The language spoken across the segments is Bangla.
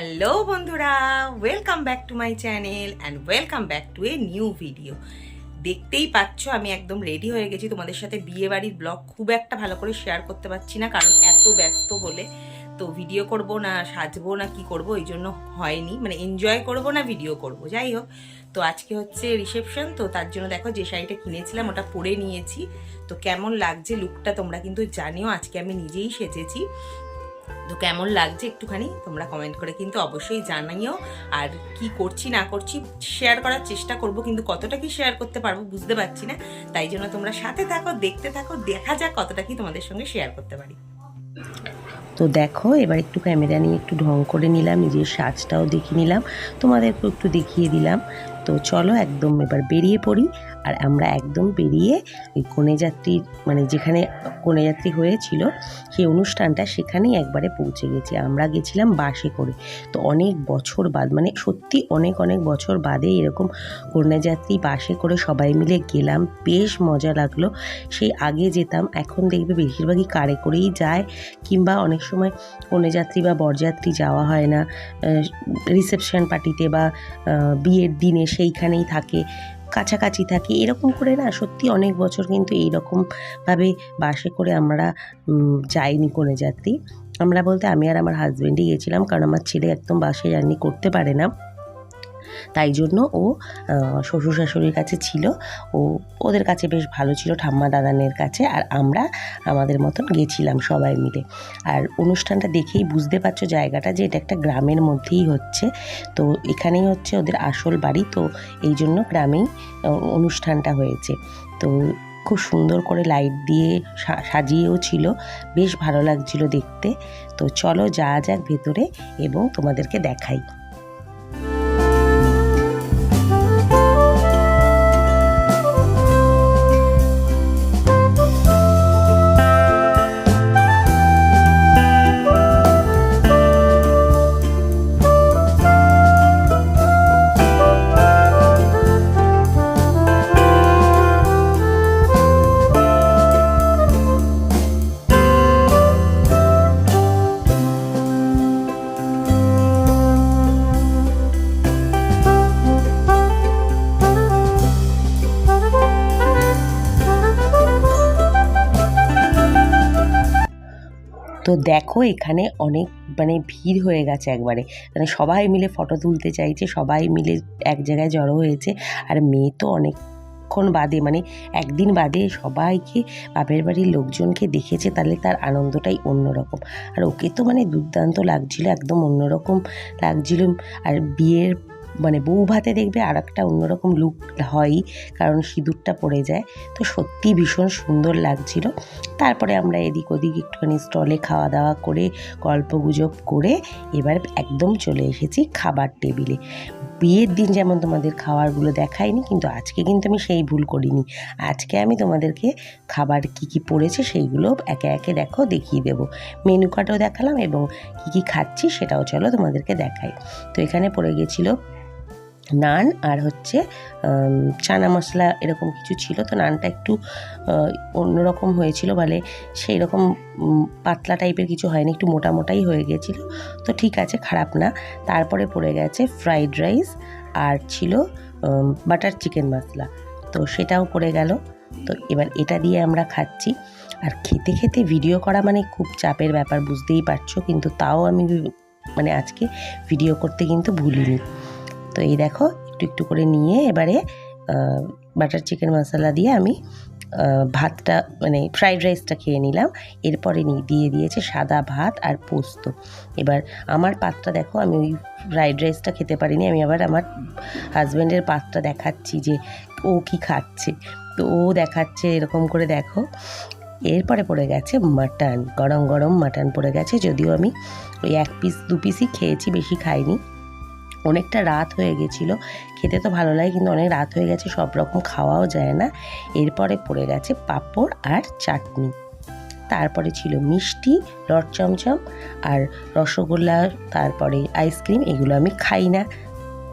হ্যালো বন্ধুরা welcome back to my channel and welcome back to a new video দেখতেই পাচ্ছ, আমি একদম রেডি হয়ে গেছি তোমাদের সাথে বিয়ে বাড়ির ব্লগ খুব একটা ভালো করে শেয়ার করতে পারছি না, কারণ এত ব্যস্ত বলে তো ভিডিও করব না, সাজবো না, কি করব, এই জন্য হয়নি। মানে এনজয় করব না ভিডিও করব, যাই হোক। তো আজকে হচ্ছে রিসেপশন তো তার জন্য দেখো যে শাড়িটা কিনেছিলাম, ওটা পরে নিয়েছি। তো কেমন লাগছে লুকটা তোমরা কিন্তু জানিও, আজকে আমি নিজেই সেজেছি। তো কেমন লাগছে একটুখানি তোমরা কমেন্ট করে কিন্তু অবশ্যই জানাইও। আর কি করছি, না করছি শেয়ার করার চেষ্টা করব, কিন্তু কতটা কি শেয়ার করতে পারব বুঝতে পারছি না। তাই জন্য তোমরা সাথে থাকো, দেখতে থাকো, দেখা যাক কতটা কি তোমাদের সঙ্গে শেয়ার করতে পারি। তো দেখো, এবার একটু ক্যামেরা নিয়ে একটু ঢং করে নিলাম, নিজের সাজটাও দেখিয়ে নিলাম তোমাদেরকে একটু দেখিয়ে দিলাম। তো চলো একদম এবার বেরিয়ে পড়ি। আর আমরা একদম বেরিয়ে ওই কনে যাত্রীর মানে যেখানে কনেযাত্রী হয়েছিল, সেই অনুষ্ঠানটা সেখানেই একবারে পৌঁছে গেছি। আমরা গেছিলাম বাসে করে। তো অনেক বছর বাদ মানে সত্যি অনেক অনেক বছর বাদে এরকম কন্যাযাত্রী বাসে করে সবাই মিলে গেলাম। বেশ মজা লাগল। সেই আগে যেতাম, এখন দেখবে বেশিরভাগই কারে করেই যায় কিংবা অনেক সময় কন্যাযাত্রী বা বরযাত্রী যাওয়া হয় না। রিসেপশন পার্টিতে বা বিয়ের দিনে সেইখানেই থাকে। কাছাকাছি থাকি। এরকম করে না, সত্যি অনেক বছর কিন্তু এইরকমভাবে বাসে করে আমরা যাইনি কোনো যাত্রী। আমরা বলতে আমি আর আমার হাজব্যান্ডই গেছিলাম, কারণ আমার ছেলে একদম বাসে জার্নি করতে পারে না। তাই জন্য ও শ্বশুর শাশুড়ির কাছে ছিল। ও, ওদের কাছে বেশ ভালো ছিল ঠাম্মা দাদানের কাছে আর আমরা আমাদের মতন গেছিলাম সবাই মিলে। আর অনুষ্ঠানটা দেখেই বুঝতে পারছ জায়গাটা যে এটা একটা গ্রামের মধ্যেই হচ্ছে। তো এখানেই হচ্ছে ওদের আসল বাড়ি। তো এই জন্য গ্রামেই অনুষ্ঠানটা হয়েছে। তো খুব সুন্দর করে লাইট দিয়ে সাজিয়েও ছিল। বেশ ভালো লাগছিল দেখতে। তো চলো যা যাক ভেতরে এবং তোমাদেরকে দেখাই। তো দেখো এখানে অনেক মানে ভিড় হয়ে গেছে একবারে। মানে সবাই মিলে ফটো তুলতে চাইছে, সবাই মিলে এক জায়গায় জড়ো হয়েছে। আর মেয়ে তো অনেকক্ষণ বাদে মানে একদিন বাদে সবাইকে, বাপের বাড়ির লোকজনকে দেখেছে, তাহলে তার আনন্দটাই অন্যরকম। আর ওকে তো মানে দুর্দান্ত লাগছিল, একদম অন্যরকম লাগছিল। আর বিয়ের মানে বউ ভাতে দেখবে আর একটা অন্যরকম লুক হয়ই কারণ সিঁদুরটা পড়ে যায়। তো সত্যি ভীষণ সুন্দর লাগছিল। তারপরে আমরা এদিক ওদিক একটুখানি স্টলে খাওয়া দাওয়া করে গল্প গুজব করে এবার একদম চলে এসেছি খাবার টেবিলে বিয়ের দিন যেমন তোমাদের খাবারগুলো দেখাইনি, কিন্তু আজকে কিন্তু আমি সেই ভুল করিনি। আজকে আমি তোমাদেরকে খাবার কি কি পড়েছে সেইগুলো একে একে দেখো, দেখিয়ে দেবো। মেনু কার্ডও দেখালাম এবং কি কি খাচ্ছি সেটাও চলো তোমাদেরকে দেখাই। তো এখানে পড়ে গেছিল নান আর হচ্ছে চানা মশলা এরকম কিছু ছিল। তো নানটা একটু অন্যরকম হয়েছিল বলে সেই রকম পাতলা টাইপের কিছু হয়নি, একটু মোটা মোটাই হয়ে গেছিল। তো ঠিক আছে, খারাপ না। তারপরে পড়ে গেছে ফ্রাইড রাইস আর ছিল বাটার চিকেন মশলা তো সেটাও পড়ে গেল। তো এবার এটা দিয়ে আমরা খাচ্ছি। আর খেতে খেতে ভিডিও করা মানে খুব চাপের ব্যাপার, বুঝতেই পারছ। কিন্তু তাও আমি মানে আজকে ভিডিও করতে কিন্তু ভুলিনি। তো এই দেখো, একটু একটু করে নিয়ে এবারে বাটার চিকেন মশলা দিয়ে আমি ভাতটা মানে ফ্রাইড রাইসটা খেয়ে নিলাম। এরপরে দিয়ে দিয়েছে সাদা ভাত আর পোস্ত। এবার আমার পাতটা দেখো, আমি ওই ফ্রাইড রাইসটা খেতে পারিনি, আমি আবার আমার হাজব্যান্ডের পাতটা দেখাচ্ছি যে ও কি খাচ্ছে। তো ও দেখাচ্ছে এরকম করে দেখো। এরপরে পড়ে গেছে মাটন, গরম গরম মাটন পড়ে গেছে, যদিও আমি ওই এক পিস দু পিসই খেয়েছি, বেশি খাইনি। অনেকটা রাত হয়ে গেছিল। খেতে তো ভালো লাগে, কিন্তু অনেক রাত হয়ে গেছে, সব রকম খাওয়াও যায় না। এরপরে পড়ে গেছে পাঁপড় আর চাটনি। তারপরে ছিল মিষ্টি, লট চমচম আর রসগোল্লা, তারপরে আইসক্রিম এগুলো আমি খাই না।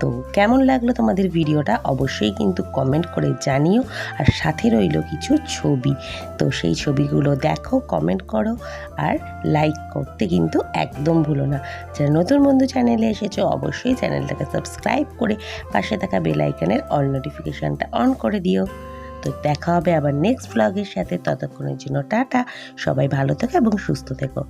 তো কেমন লাগল তোমাদের ভিডিওটা? অবশ্যই কিন্তু কমেন্ট করে জানিও আর সাথে রইল কিছু ছবি। তো সেই ছবিগুলো দেখো কমেন্ট করো আর লাইক করতে কিন্তু একদম ভুলো না। যারা নতুন বন্ধু চ্যানেলে এসেছ, অবশ্যই চ্যানেলটাকে সাবস্ক্রাইব করে পাশে থাকা বেল আইকনের অল নোটিফিকেশানটা অন করে দিও। তো দেখা হবে আবার নেক্সট ব্লগের সাথে। ততক্ষণের জন্য টাটা। সবাই ভালো থেকো এবং সুস্থ থেকো।